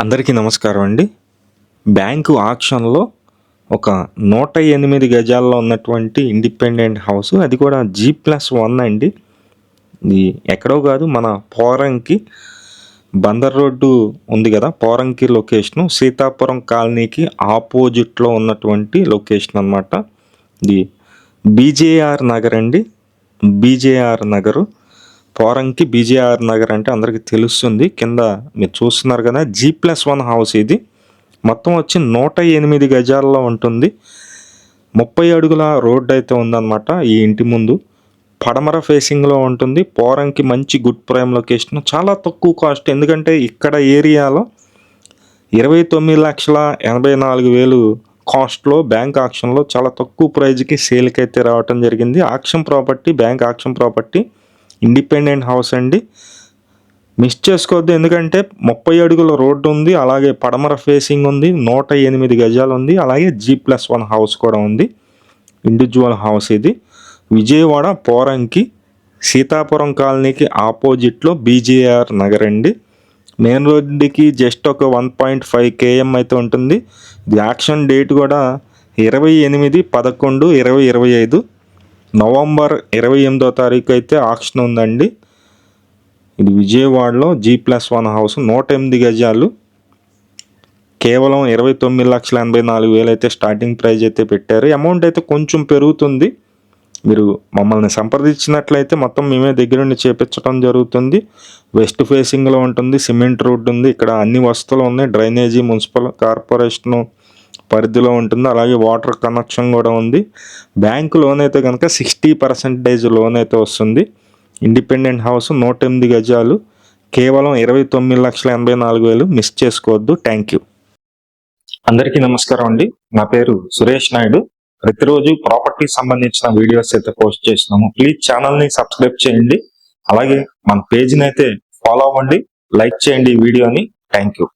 అందరికీ నమస్కారం అండి. బ్యాంకు ఆక్షన్లో ఒక నూట ఎనిమిది గజాల్లో ఉన్నటువంటి ఇండిపెండెంట్ హౌస్ అది కూడా జీ ప్లస్ వన్ అండి. ఇది ఎక్కడో కాదు మన పోరంకి బందర్ రోడ్డు ఉంది కదా పోరంకి లొకేషను. సీతాపురం కాలనీకి ఆపోజిట్లో ఉన్నటువంటి లొకేషన్ అన్నమాట. ఇది బీజేఆర్ నగర్ అండి. బీజేఆర్ నగరు. పోరంకి బీజేఆర్ నగర్ అంటే అందరికీ తెలుస్తుంది. కింద మీరు చూస్తున్నారు కదా జీ ప్లస్ వన్ హౌస్ ఇది. మొత్తం వచ్చి నూట ఎనిమిది గజాల్లో ఉంటుంది. ముప్పై అడుగుల రోడ్డు అయితే ఉందన్నమాట ఈ ఇంటి ముందు. పడమర ఫేసింగ్లో ఉంటుంది. పోరంకి మంచి గుడ్ ప్రైమ్ లొకేషన్ చాలా తక్కువ కాస్ట్ ఎందుకంటే ఇక్కడ ఏరియాలో ఇరవై తొమ్మిది లక్షల ఎనభై నాలుగు వేలు కాస్ట్లో బ్యాంక్ ఆక్షన్లో చాలా తక్కువ ప్రైజ్కి సేల్కి అయితే రావటం జరిగింది. Auction property bank auction property independent house అండి. మిస్ చేసుకోవద్దు ఎందుకంటే ముప్పై అడుగుల రోడ్డు ఉంది అలాగే పడమర ఫేసింగ్ ఉంది నూట ఎనిమిది గజాలు ఉంది అలాగే జీ ప్లస్ వన్ హౌస్ కూడా ఉంది. ఇండివిజువల్ హౌస్ ఇది. విజయవాడ పోరంకి సీతాపురం కాలనీకి ఆపోజిట్లో బీజేఆర్ నగర్ అండి. మెయిన్ రోడ్డుకి జస్ట్ ఒక వన్ పాయింట్ ఫైవ్ కేఎం అయితే ఉంటుంది. ఇది యాక్షన్ డేట్ కూడా ఇరవై ఎనిమిది పదకొండు ఇరవై ఇరవై ఐదు. నవంబర్ ఇరవై ఎనిమిదో తారీఖు అయితే ఆక్షన్ ఉందండి. ఇది విజయవాడలో జీ ప్లస్ వన్ హౌస్ నూట ఎనిమిది గజాలు. కేవలం ఇరవై తొమ్మిది లక్షల ఎనభై నాలుగు వేలు అయితే స్టార్టింగ్ ప్రైజ్ అయితే పెట్టారు. అమౌంట్ అయితే కొంచెం పెరుగుతుంది. మీరు మమ్మల్ని సంప్రదించినట్లయితే మొత్తం మేమే దగ్గరుండి చేపించడం జరుగుతుంది. వెస్ట్ ఫేసింగ్లో ఉంటుంది సిమెంట్ రోడ్ ఉంది ఇక్కడ అన్ని వస్తువులు ఉన్నాయి. డ్రైనేజీ మున్సిపల్ కార్పొరేషను పరిధిలో ఉంటుంది. అలాగే వాటర్ కనెక్షన్ కూడా ఉంది. బ్యాంకు లోన్ అయితే కనుక సిక్స్టీ పర్సెంటేజ్ లోన్ అయితే వస్తుంది. ఇండిపెండెంట్ హౌస్ నూట ఎనిమిది గజాలు. కేవలం ఇరవై తొమ్మిది లక్షల ఎనభై నాలుగు వేలు మిస్ చేసుకోవద్దు. Thank you. అందరికీ నమస్కారం అండి. నా పేరు సురేష్ నాయుడు. ప్రతిరోజు ప్రాపర్టీ సంబంధించిన వీడియోస్ అయితే పోస్ట్ చేస్తున్నాము. ప్లీజ్ ఛానల్ని సబ్స్క్రైబ్ చేయండి. అలాగే మన పేజ్ని అయితే ఫాలో అవ్వండి. లైక్ చేయండి ఈ వీడియోని. Thank you.